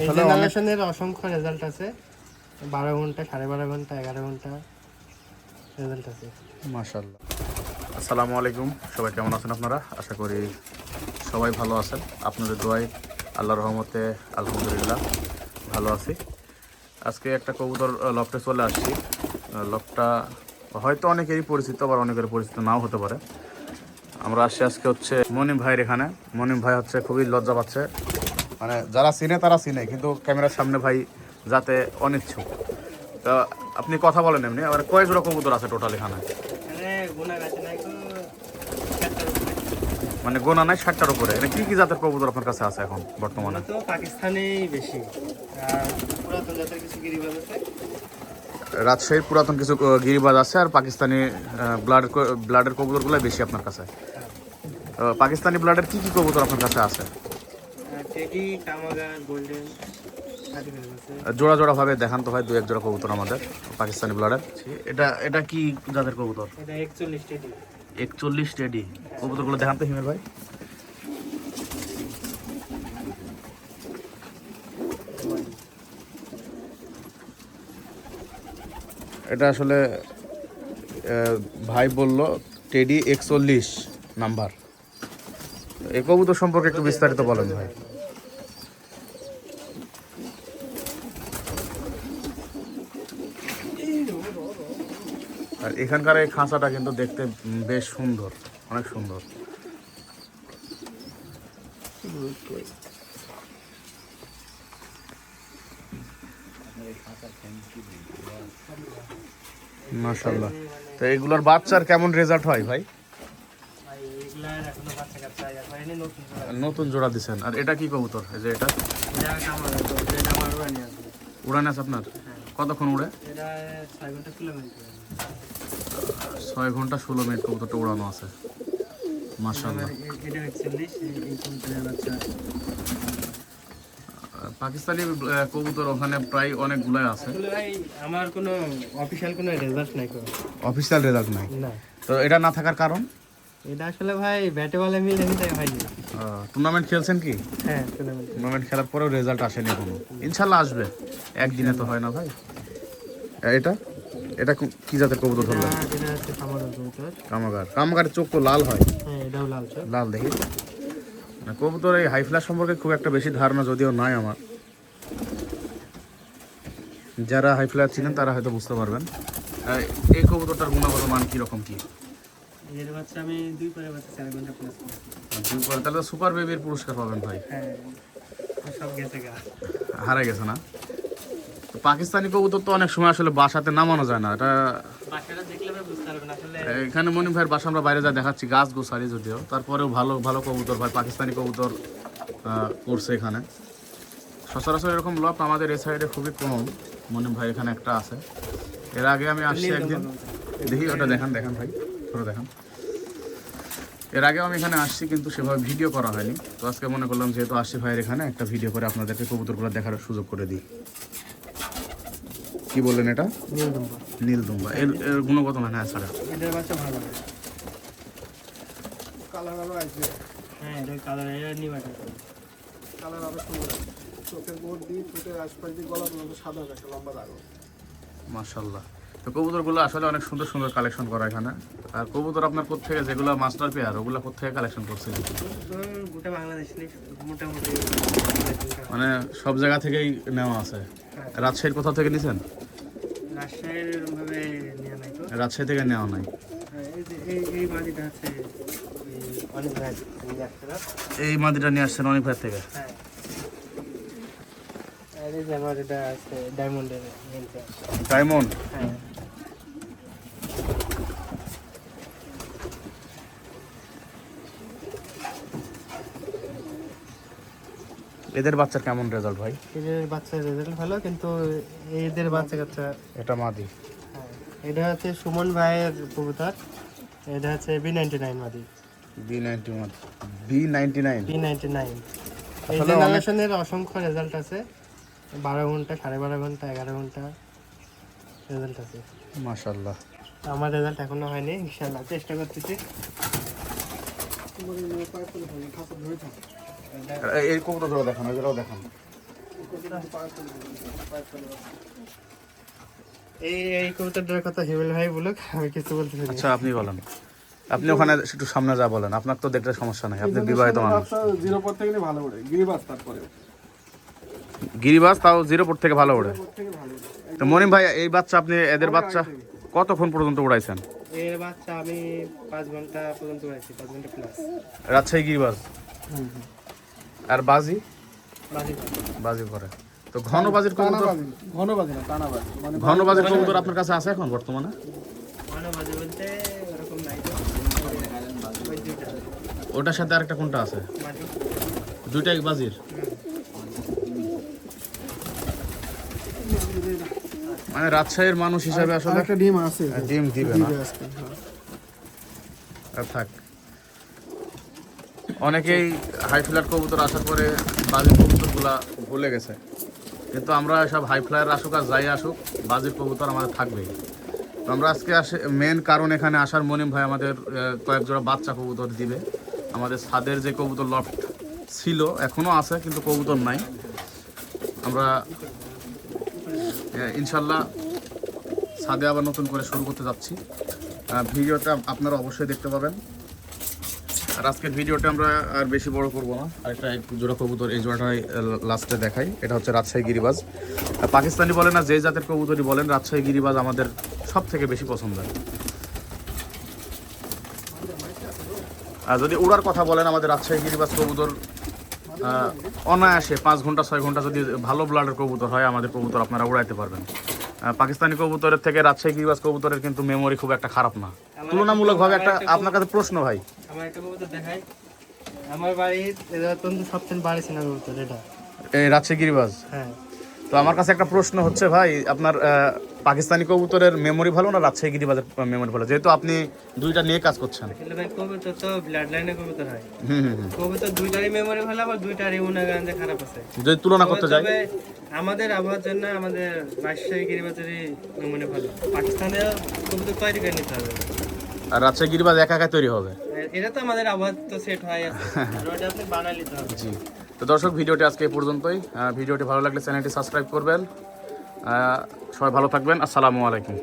এই জেনারেশনের অসংখ্য রেজাল্ট আছে। বারো ঘণ্টা সাড়ে বারো ঘণ্টা এগারো ঘণ্টা রেজাল্ট আছে। মাশাল্লাহ আসসালামু আলাইকুম। সবাই কেমন আছেন আপনারা? আশা করি সবাই ভালো আছেন। আপনাদের দোয়ায় আল্লাহর রহমতে আলহামদুলিল্লাহ ভালো আছি। আজকে একটা কবুতর লফটে চলে আসছি। লফটা হয়তো অনেকেরই পরিচিত আবার অনেকের পরিচিত নাও হতে পারে। আমরা আসছি আজকে হচ্ছে মনিম ভাইয়ের এখানে। মনিম ভাই হচ্ছে খুবই লজ্জা পাচ্ছে। মানে যারা চিনে তারা চিনে কিন্তু ক্যামেরার সামনে ভাই যাতে অনিচ্ছুক। তো আপনি কথা বলেন এমনি আবার কয় জোড়া কবুতর আছে টোটাল এখানে। মানে গোনা নাই ষাটটার উপরে। এটা কি কি জাতের কবুতর আপনার কাছে আছে এখন বর্তমানে? তো পাকিস্তানেই বেশি। পুরাতন জাতের কিছু গিরিবাজ আছে? রাজশাহীর পুরাতন কিছু গিরিবাজ আছে আর পাকিস্তানি ব্লাডের ব্লাডের কবুতরগুলো বেশি আপনার কাছে। আহ, পাকিস্তানি ব্লাডের কি কি কবুতর আপনার কাছে আছে? জোড়া জোড়া ভাবে দেখান তো হয় দু এক জোড়া কবুতর আমাদের পাকিস্তানি ব্লাডের এটা এটা কি জাতের কবুতর? এটা একচল্লিশ টেডি। কবুতরগুলো দেখান তো হিমেল ভাই। এটা আসলে ভাই বলল টেডি একচল্লিশ নাম্বার। এই কবুতর সম্পর্কে একটু বিস্তারিত বলেন ভাই। আর এখানকার এই খাঁচাটা কিন্তু দেখতে বেশ সুন্দর অনেক সুন্দর। মাশাল্লাহ তো এগুলোর বাচ্চার কেমন রেজাল্ট হয় ভাই? নতুন জোড়া। দিছেন। আর এটা কি কবুতর? এই যে এটা? উড়ানি আছে আপনার? কতক্ষণ উড়ে? এটা ছয় ঘণ্টা ষোলো মিনিট কবুতরটা উড়ানো আছে। পাকিস্তানি কবুতর ওখানে প্রায় অনেকগুলাই আছে। ভাই আমার কোনো অফিসিয়াল কোনো রেজাল্ট নাই কোনো অফিসিয়াল রেজাল্ট নাই? তো এটা না থাকার কারণ? এটা আসলে ভাই ব্যাটে বলে মিলে নিতে হয়নি। টুর্নামেন্ট খেলছেন কি? হ্যাঁ টুর্নামেন্ট টুর্নামেন্ট খেলার পরেও রেজাল্ট আসেনি এখনও। ইনশাল্লাহ আসবে। একদিনে তো হয় না ভাই। এটা? এটা কো- জাতের কবুতর ধরলেন? কামাগার কামাগারের চোখ তো লাল হয়। হ্যাঁ এটাও লাল দেখি। কবুতর এই হাই ফ্লাশ সম্পর্কে খুব একটা বেশি ধারণা যদিও নাই আমার। যারা হাই ফ্লায়ার ছিলেন তারা হয়তো বুঝতে পারবেন। এই কবুতরটার গুণগত মান কীরকম কী? এর বাচ্চা আমি দুই পরে বাচ্চা চার ঘণ্টা প্লাস দুই পরে তাহলে তো সুপার বেবির পুরস্কার পাবেন ভাই। হ্যাঁ সব গেছে গা। হারা গেছে না? পাকিস্তানি কবুতর তো অনেক সময় আসলে বাসাতে নামানো যায় না। এটা এখানে মনিম ভাইয়ের বাসা আমরা বাইরে যা দেখাচ্ছি গাছ গোসারি যদিও। তারপরেও ভালো ভালো কবুতর ভাই পাকিস্তানি কবুতর করছে এখানে। সচরাচর এরকম লক আমাদের এই সাইডে খুবই কম। মনিম ভাই এখানে একটা আছে। এর আগে আমি আসছি একদিন। দেখি ওটা দেখান দেখান ভাই। ধরে দেখান। এর আগেও আমি এখানে আসছি কিন্তু সেভাবে ভিডিও করা হয়নি। তো আজকে মনে করলাম যেহেতু আসছি ভাইয়ের এখানে একটা ভিডিও করে আপনাদেরকে কবুতরগুলো দেখার সুযোগ করে দিই। কি বললেন এটা? নীল নম্বর নীল দুম্বা এর এর গুণগত মান হ্যাঁ এটার বাচ্চা ভালো কালার আরও আসবে হ্যাঁ এটা কালার এটা নিবাটা কালার। আরও সুন্দর চোখের বোর্ড দিয়ে চোখের আশপাশ দিয়ে গলা পর্যন্ত সাদা লম্বা দাগ মাশাল্লাহ তো কবুতরগুলো আসলে অনেক সুন্দর সুন্দর কালেকশন করা এখানে। আর কবুতর আপনার কোথেকে যেগুলো মাস্টার পেয়ার ওগুলো কোথেকে কালেকশন করছে? তো গোটা বাংলাদেশ নেই মোটামুটি। মানে সব জায়গা থেকেই নেওয়া আছে। রাজশাহীর কোথাও থেকে নিছেন? রাজশাহী থেকে নেওয়া নাই? হ্যাঁ, এই এই এই মাটিটা হচ্ছে অনেক ভাই এই একটা এই মাদিটা নিয়ে আসছেন অনেক ভাই থেকে? হ্যাঁ। আর এই যে আমার এটা আছে ডায়মন্ডের ডায়মন্ড হ্যাঁ। এদের বাচ্চার কেমন রেজাল্ট ভাই? এদের বাচ্চার রেজাল্ট ভালো কিন্তু এদের বাচ্চা কাচ্চা এটা মাদি। হ্যাঁ এটা হচ্ছে সুমন ভাইয়ের কবুতর এটা হচ্ছে বি নাইনটি নাইন মাদি। B ninety B ninety nine B ninety nine এই জেনারেশনের অসংখ্য রেজাল্ট আছে। বারো ঘণ্টা সাড়ে বারো ঘণ্টা এগারো ঘণ্টা রেজাল্ট আছে। মাশাল্লাহ আমার রেজাল্ট এখনও হয়নি ইনশাল্লাহ চেষ্টা করতেছি। এই ধরে কবুতর জোড়া দেখান। এই এই কবুতরটার কথা হিমেল ভাই বলুক আমি কিছু বলতে চাই আচ্ছা আপনি বলেন। আপনি ওখানে একটু সামনে যা বলেন আপনার তো দেখতে সমস্যা নেই আপনি বিবাহিত মানুষ। জিরো পর থেকে ভালো ওড়ে গিরিবাস তারপরে গিরিবাস তাও জিরো পর থেকে ভালো ওড়ে। তো মনিম ভাই এই বাচ্চা আপনি এদের বাচ্চা কতক্ষণ পর্যন্ত উড়াইছেন? এর বাচ্চা আমি পাঁচ ঘণ্টা পর্যন্ত উড়াইছি পাঁচ ঘণ্টা প্লাস রাজশাহী গিরিবাস? আর বাজি? বাজি বাজি করে। তো ঘন বাজির কবুতর টানাবাজি ঘনবাজি না টানাবাজি মানে ঘন বাজির কবুতর আপনার কাছে আছে এখন বর্তমানে? মানে বাজি বলতে ওরকম নাই তো। ওই দুইটা ওটার সাথে আরেকটা কোনটা আছে? দুইটাই বাজির? মানে রাজশাহীর মানুষ হিসাবে আসলে একটা ডিম আছে। ডিম দিবে না। হ্যাঁ। আর থাক। অনেকেই হাই ফ্লায়ার কবুতর আসার পরে বাজির কবুতরগুলা ভুলে গেছে। কিন্তু আমরা সব হাই ফ্লায়ার আসুক আর যাই আসুক, বাজির কবুতর আমাদের থাকবেই। তো আমরা আজকে আসে মেন কারণ এখানে আসার মনিম ভাই আমাদের কয়েক জোড়া বাচ্চা কবুতর দিবে। আমাদের ছাদের যে কবুতর লফট ছিল এখনও আছে, কিন্তু কবুতর নাই। আমরা ইনশাল্লাহ ছাদে আবার নতুন করে শুরু করতে যাচ্ছি। ভিডিওটা আপনারা অবশ্যই দেখতে পাবেন। আর আজকের ভিডিওটা আমরা আর বেশি বড় করব না। আরেকটা জোড়া কবুতর এই জোড়াটাই লাস্টে দেখাই। এটা হচ্ছে রাজশাহী গিরিবাজ। পাকিস্তানি বলেন না, যে জাতের কবুতরই বলেন, রাজশাহী গিরিবাজ আমাদের সব থেকে বেশি পছন্দের। আর যদি উড়ার কথা বলেন, আমাদের রাজশাহী গিরিবাজ কবুতর অনায়াসে পাঁচ ঘণ্টা, ছয় ঘণ্টা যদি ভালো ব্লাডের কবুতর হয়, আমাদের কবুতর আপনারা উড়াইতে পারবেন। পাকিস্তানি কবুতরের থেকে রাজশাহী গিরিবাজ কবুতরের কিন্তু মেমোরি খুব একটা খারাপ না। তুলনামূলকভাবে একটা আপনার কাছে প্রশ্ন ভাই আমার একটা কবুতর দেখাই। আমার বাড়ির অত্যন্ত সবচেয়ে বাড়ি ছিল কবুতর এটা। এই রাজশাহী গিরিবাজ? হ্যাঁ। তো আমার কাছে একটা প্রশ্ন হচ্ছে ভাই আপনার পাকিস্তানি কবুতরের মেমোরি ভালো না রাজশাহী গিরিবাজের মেমোরি ভালো? যেহেতু আপনি দুইটা নিয়ে কাজ করছেন। ভাই কবুতর তো ব্লাড লাইনে কবুতর হয়। হুম হুম হুম। কবুতর দুইটারই মেমোরি ভালো আবার দুইটারই খারাপ আছে। যদি তুলনা করতে যাই। আমাদের আবহাওয়ার জন্য আমাদের রাজশাহী গিরিবাজারই ভালো। পাকিস্তানে কবুতর তৈরি করে নিতে হবে। আর রাজশাহী গিরিবাজ একা একা তৈরি হবে? এটা তো আমাদের আবহাওয়া তো সেট হয়ে আছে আর ওটা আপনি বানাই নিতে হবে। জি। তো দর্শক ভিডিওটি আজকে এই পর্যন্তই। ভিডিওটি ভালো লাগলে চ্যানেলটি সাবস্ক্রাইব করবেন। সবাই ভালো থাকবেন। আসসালামু আলাইকুম।